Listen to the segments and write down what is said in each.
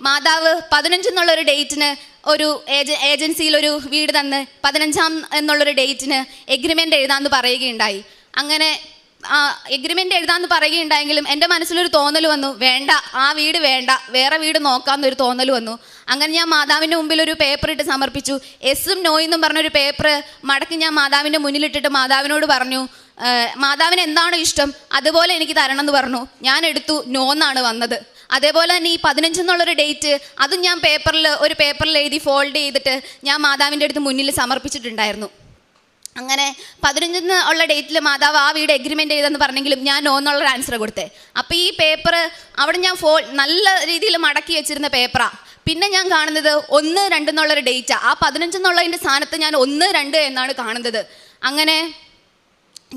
മാതാവ് പതിനഞ്ച് എന്നുള്ളൊരു ഡേറ്റിന് ഒരു ഏജ ഏജൻസിയിൽ ഒരു വീട് തന്ന് പതിനഞ്ചാം എന്നുള്ളൊരു ഡേറ്റിന് എഗ്രിമെന്റ് എഴുതാമെന്ന് പറയുകയുണ്ടായി. അങ്ങനെ എഗ്രിമെന്റ് എഴുതാന്ന് പറയുകയുണ്ടായെങ്കിലും എന്റെ മനസ്സിലൊരു തോന്നൽ വന്നു. വേണ്ട ആ വീട് വേണ്ട വേറെ വീട് നോക്കാമെന്നൊരു തോന്നൽ വന്നു. അങ്ങനെ ഞാൻ മാതാവിന്റെ മുമ്പിൽ ഒരു പേപ്പർ ഇട്ട് സമർപ്പിച്ചു. എസും നോയെന്നും പറഞ്ഞൊരു പേപ്പർ മടക്കി ഞാൻ മാതാവിന്റെ മുന്നിലിട്ടിട്ട് മാതാവിനോട് പറഞ്ഞു "ഏഹ്, മാതാവിന് എന്താണോ ഇഷ്ടം? അതുപോലെ എനിക്ക് തരണം എന്ന് പറഞ്ഞു. ഞാൻ എടുത്തു നോ എന്നാണ് വന്നത്. അതേപോലെ തന്നെ ഈ പതിനഞ്ചെന്നുള്ളൊരു ഡേറ്റ് അതും ഞാൻ പേപ്പറിൽ ഒരു പേപ്പറിൽ എഴുതി ഫോൾഡ് ചെയ്തിട്ട് ഞാൻ മാതാവിന്റെ അടുത്ത് മുന്നിൽ സമർപ്പിച്ചിട്ടുണ്ടായിരുന്നു. അങ്ങനെ പതിനഞ്ചിന് ഉള്ള ഡേറ്റിൽ മാതാവ് ആ വീട് എഗ്രിമെന്റ് ചെയ്തെന്ന് പറഞ്ഞെങ്കിലും ഞാൻ നോ എന്നുള്ള ആൻസർ കൊടുത്തേ. അപ്പോൾ ഈ പേപ്പർ അവിടെ ഞാൻ ഫോ നല്ല രീതിയിൽ മടക്കി വെച്ചിരുന്ന പേപ്പറാണ് പിന്നെ ഞാൻ കാണുന്നത് ഒന്ന് രണ്ട് എന്നുള്ളൊരു ഡേറ്റ് ആ. പതിനഞ്ച് എന്നുള്ളതിന്റെ സ്ഥാനത്ത് ഞാൻ ഒന്ന് രണ്ട് എന്നാണ് കാണുന്നത്. അങ്ങനെ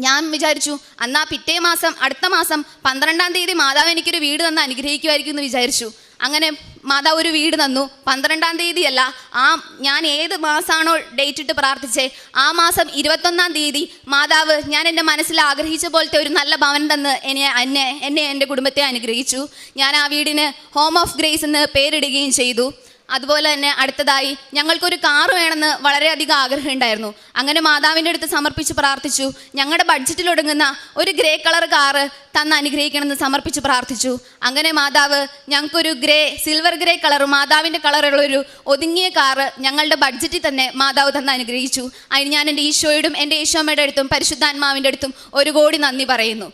ഞാൻ വിചാരിച്ചു അന്നാ പിറ്റേ മാസം അടുത്ത മാസം പന്ത്രണ്ടാം തീയതി മാതാവ് എനിക്കൊരു വീട് തന്ന് അനുഗ്രഹിക്കുമായിരിക്കും എന്ന് വിചാരിച്ചു. അങ്ങനെ മാതാവ് ഒരു വീട് തന്നു. പന്ത്രണ്ടാം തീയതിയല്ല ആ ഞാൻ ഏത് മാസമാണോ ഡേറ്റ് ഇട്ട് പ്രാർത്ഥിച്ചേ ആ മാസം ഇരുപത്തൊന്നാം തീയതി മാതാവ് ഞാൻ എന്റെ മനസ്സിൽ ആഗ്രഹിച്ച പോലത്തെ ഒരു നല്ല ഭവനം തന്ന് എന്നെ എന്നെ എന്നെ എന്റെ കുടുംബത്തെ അനുഗ്രഹിച്ചു. ഞാൻ ആ വീടിന് ഹോം ഓഫ് ഗ്രേസ് എന്ന് പേരിടുകയും ചെയ്തു. അതുപോലെ തന്നെ അടുത്തതായി ഞങ്ങൾക്കൊരു കാർ വേണമെന്ന് വളരെയധികം ആഗ്രഹം ഉണ്ടായിരുന്നു. അങ്ങനെ മാതാവിന്റെ അടുത്ത് സമർപ്പിച്ച് പ്രാർത്ഥിച്ചു. ഞങ്ങളുടെ ബഡ്ജറ്റിൽ ഒടുങ്ങുന്ന ഒരു ഗ്രേ കളർ കാറ് തന്ന് അനുഗ്രഹിക്കണമെന്ന് സമർപ്പിച്ച് പ്രാർത്ഥിച്ചു. അങ്ങനെ മാതാവ് ഞങ്ങൾക്കൊരു ഗ്രേ സിൽവർ ഗ്രേ കളർ മാതാവിന്റെ കളറുള്ളൊരു ഒതുങ്ങിയ കാറ് ഞങ്ങളുടെ ബഡ്ജറ്റിൽ തന്നെ മാതാവ് തന്ന് അനുഗ്രഹിച്ചു. അതിന് ഞാൻ എന്റെ ഈശോയോടും എന്റെ ഈശോമ്മയുടെ അടുത്തും പരിശുദ്ധാത്മാവിന്റെ അടുത്തും ഒരു കോടി നന്ദി പറയുന്നു.